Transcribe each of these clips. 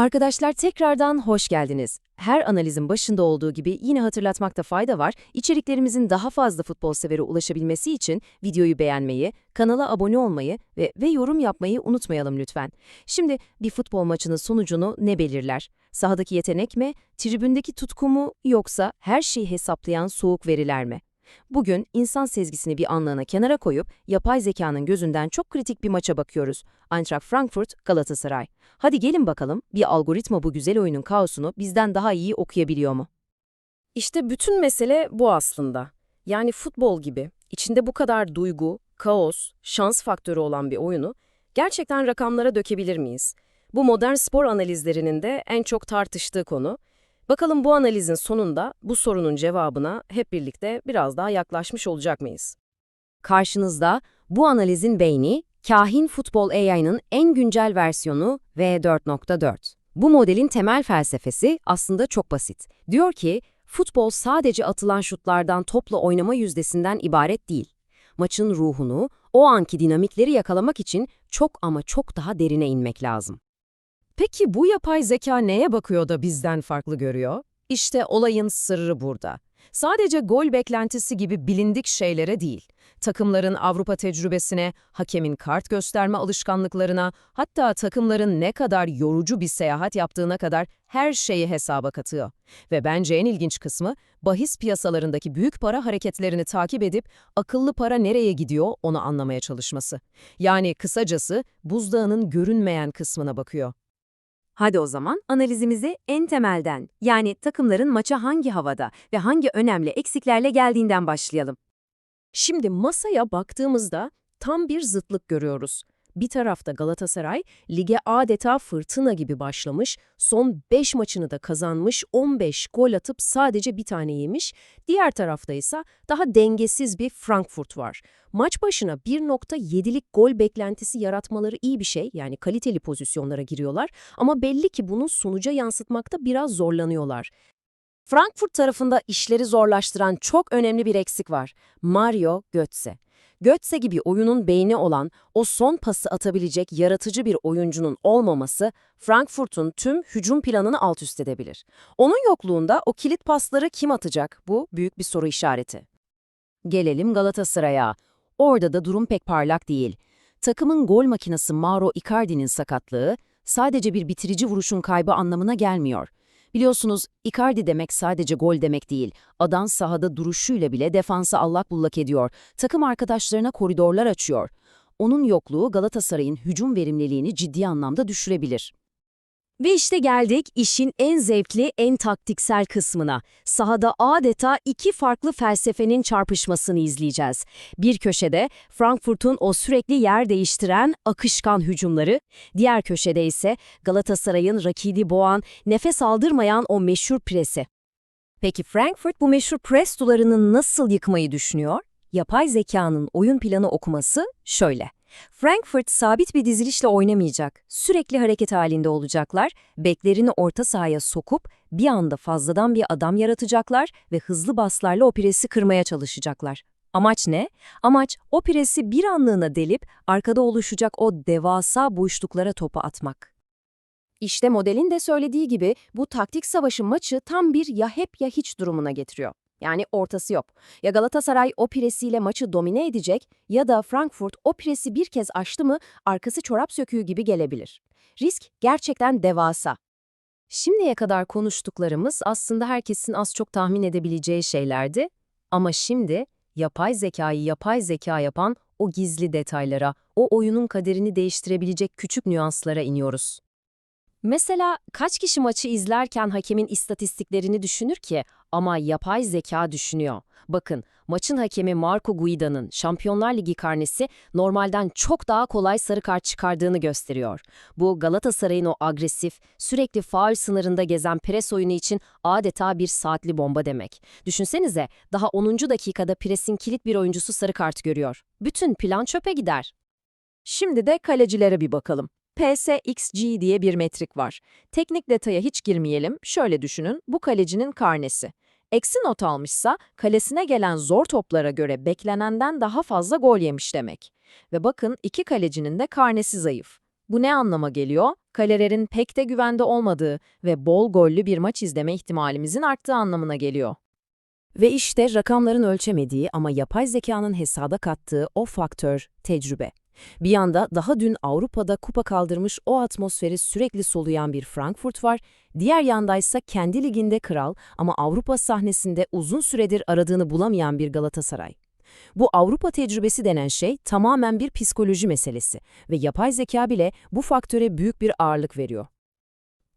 Arkadaşlar tekrardan hoş geldiniz. Her analizin başında olduğu gibi yine hatırlatmakta fayda var. İçeriklerimizin daha fazla futbol severe ulaşabilmesi için videoyu beğenmeyi, kanala abone olmayı ve, ve yorum yapmayı unutmayalım lütfen. Şimdi bir futbol maçının sonucunu ne belirler? Sahadaki yetenek mi, tribündeki tutku mu yoksa her şeyi hesaplayan soğuk veriler mi? Bugün insan sezgisini bir anlığına kenara koyup yapay zekanın gözünden çok kritik bir maça bakıyoruz. Eintracht Frankfurt, Galatasaray. Hadi gelin bakalım bir algoritma bu güzel oyunun kaosunu bizden daha iyi okuyabiliyor mu? İşte bütün mesele bu aslında. Yani futbol gibi, içinde bu kadar duygu, kaos, şans faktörü olan bir oyunu gerçekten rakamlara dökebilir miyiz? Bu modern spor analizlerinin de en çok tartıştığı konu. Bakalım bu analizin sonunda bu sorunun cevabına hep birlikte biraz daha yaklaşmış olacak mıyız? Karşınızda bu analizin beyni, Kahin Futbol AI'nın en güncel versiyonu V4.4. Bu modelin temel felsefesi aslında çok basit. Diyor ki, futbol sadece atılan şutlardan topla oynama yüzdesinden ibaret değil. Maçın ruhunu, o anki dinamikleri yakalamak için çok ama çok daha derine inmek lazım. Peki bu yapay zeka neye bakıyor da bizden farklı görüyor? İşte olayın sırrı burada. Sadece gol beklentisi gibi bilindik şeylere değil, takımların Avrupa tecrübesine, hakemin kart gösterme alışkanlıklarına, hatta takımların ne kadar yorucu bir seyahat yaptığına kadar her şeyi hesaba katıyor. Ve bence en ilginç kısmı, bahis piyasalarındaki büyük para hareketlerini takip edip akıllı para nereye gidiyor onu anlamaya çalışması. Yani kısacası buzdağının görünmeyen kısmına bakıyor. Hadi o zaman analizimizi en temelden, yani takımların maça hangi havada ve hangi önemli eksiklerle geldiğinden başlayalım. Şimdi masaya baktığımızda tam bir zıtlık görüyoruz. Bir tarafta Galatasaray, lige adeta fırtına gibi başlamış, son 5 maçını da kazanmış, 15 gol atıp sadece bir tane yemiş. Diğer tarafta ise daha dengesiz bir Frankfurt var. Maç başına 1.7'lik gol beklentisi yaratmaları iyi bir şey, yani kaliteli pozisyonlara giriyorlar ama belli ki bunu sonuca yansıtmakta biraz zorlanıyorlar. Frankfurt tarafında işleri zorlaştıran çok önemli bir eksik var. Mario Götze. Götze gibi oyunun beyni olan, o son pası atabilecek yaratıcı bir oyuncunun olmaması, Frankfurt'un tüm hücum planını alt üst edebilir. Onun yokluğunda o kilit pasları kim atacak? Bu büyük bir soru işareti. Gelelim Galatasaray'a. Orada da durum pek parlak değil. Takımın gol makinesi Mauro Icardi'nin sakatlığı sadece bir bitirici vuruşun kaybı anlamına gelmiyor. Biliyorsunuz Icardi demek sadece gol demek değil. Adam sahada duruşuyla bile defansı allak bullak ediyor. Takım arkadaşlarına koridorlar açıyor. Onun yokluğu Galatasaray'ın hücum verimliliğini ciddi anlamda düşürebilir. Ve işte geldik işin en zevkli, en taktiksel kısmına. Sahada adeta iki farklı felsefenin çarpışmasını izleyeceğiz. Bir köşede Frankfurt'un o sürekli yer değiştiren akışkan hücumları, diğer köşede ise Galatasaray'ın rakibi boğan, nefes aldırmayan o meşhur presi. Peki Frankfurt bu meşhur pres duvarını nasıl yıkmayı düşünüyor? Yapay zekanın oyun planı okuması şöyle. Frankfurt sabit bir dizilişle oynamayacak. Sürekli hareket halinde olacaklar, beklerini orta sahaya sokup bir anda fazladan bir adam yaratacaklar ve hızlı baslarla o presi kırmaya çalışacaklar. Amaç ne? Amaç o presi bir anlığına delip arkada oluşacak o devasa boşluklara topu atmak. İşte modelin de söylediği gibi bu taktik savaşı maçı tam bir ya hep ya hiç durumuna getiriyor. Yani ortası yok. Ya Galatasaray o presiyle maçı domine edecek ya da Frankfurt o presi bir kez aştı mı arkası çorap söküğü gibi gelebilir. Risk gerçekten devasa. Şimdiye kadar konuştuklarımız aslında herkesin az çok tahmin edebileceği şeylerdi. Ama şimdi yapay zekayı yapay zeka yapan o gizli detaylara, o oyunun kaderini değiştirebilecek küçük nüanslara iniyoruz. Mesela kaç kişi maçı izlerken hakemin istatistiklerini düşünür ki ama yapay zeka düşünüyor. Bakın, maçın hakemi Marco Guida'nın Şampiyonlar Ligi karnesi normalden çok daha kolay sarı kart çıkardığını gösteriyor. Bu Galatasaray'ın o agresif, sürekli faul sınırında gezen pres oyunu için adeta bir saatli bomba demek. Düşünsenize, daha 10. dakikada presin kilit bir oyuncusu sarı kart görüyor. Bütün plan çöpe gider. Şimdi de kalecilere bir bakalım. PSXG diye bir metrik var. Teknik detaya hiç girmeyelim, şöyle düşünün, bu kalecinin karnesi. Eksi not almışsa, kalesine gelen zor toplara göre beklenenden daha fazla gol yemiş demek. Ve bakın iki kalecinin de karnesi zayıf. Bu ne anlama geliyor? Kalelerin pek de güvende olmadığı ve bol gollü bir maç izleme ihtimalimizin arttığı anlamına geliyor. Ve işte rakamların ölçemediği ama yapay zekanın hesaba kattığı o faktör tecrübe. Bir yanda daha dün Avrupa'da kupa kaldırmış o atmosferi sürekli soluyan bir Frankfurt var, diğer yandaysa kendi liginde kral ama Avrupa sahnesinde uzun süredir aradığını bulamayan bir Galatasaray. Bu Avrupa tecrübesi denen şey tamamen bir psikoloji meselesi ve yapay zeka bile bu faktöre büyük bir ağırlık veriyor.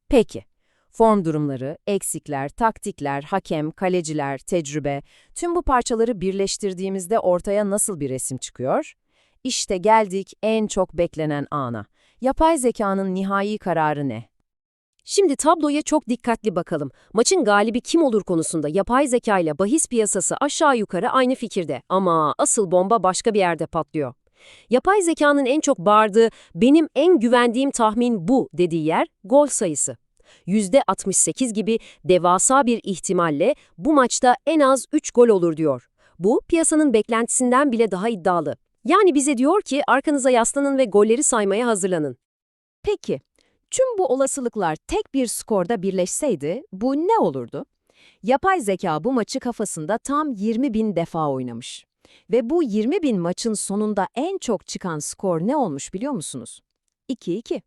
Peki, form durumları, eksikler, taktikler, hakem, kaleciler, tecrübe, tüm bu parçaları birleştirdiğimizde ortaya nasıl bir resim çıkıyor? İşte geldik en çok beklenen ana. Yapay zekanın nihai kararı ne? Şimdi tabloya çok dikkatli bakalım. Maçın galibi kim olur konusunda yapay zeka ile bahis piyasası aşağı yukarı aynı fikirde. Ama asıl bomba başka bir yerde patlıyor. Yapay zekanın en çok bağırdığı, benim en güvendiğim tahmin bu dediği yer gol sayısı. %68 gibi devasa bir ihtimalle bu maçta en az 3 gol olur diyor. Bu piyasanın beklentisinden bile daha iddialı. Yani bize diyor ki arkanıza yaslanın ve golleri saymaya hazırlanın. Peki, tüm bu olasılıklar tek bir skorda birleşseydi bu ne olurdu? Yapay zeka bu maçı kafasında tam 20 bin defa oynamış. Ve bu 20 bin maçın sonunda en çok çıkan skor ne olmuş biliyor musunuz? 2-2.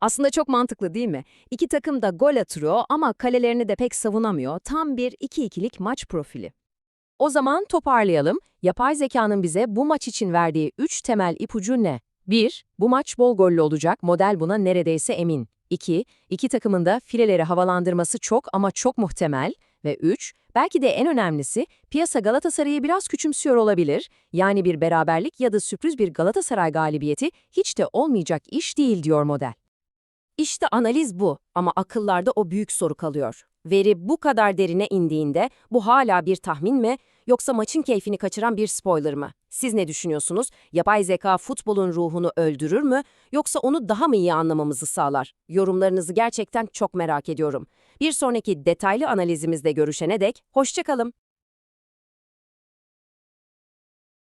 Aslında çok mantıklı değil mi? İki takım da gol atıyor ama kalelerini de pek savunamıyor. Tam bir 2-2'lik maç profili. O zaman toparlayalım. Yapay zekanın bize bu maç için verdiği 3 temel ipucu ne? 1. Bu maç bol gollü olacak. Model buna neredeyse emin. 2. İki takımın da fileleri havalandırması çok ama çok muhtemel. Ve 3. Belki de en önemlisi piyasa Galatasaray'ı biraz küçümsüyor olabilir. Yani bir beraberlik ya da sürpriz bir Galatasaray galibiyeti hiç de olmayacak iş değil diyor model. İşte analiz bu ama akıllarda o büyük soru kalıyor. Veri bu kadar derine indiğinde bu hala bir tahmin mi yoksa maçın keyfini kaçıran bir spoiler mı? Siz ne düşünüyorsunuz? Yapay zeka futbolun ruhunu öldürür mü yoksa onu daha mı iyi anlamamızı sağlar? Yorumlarınızı gerçekten çok merak ediyorum. Bir sonraki detaylı analizimizde görüşene dek hoşçakalın.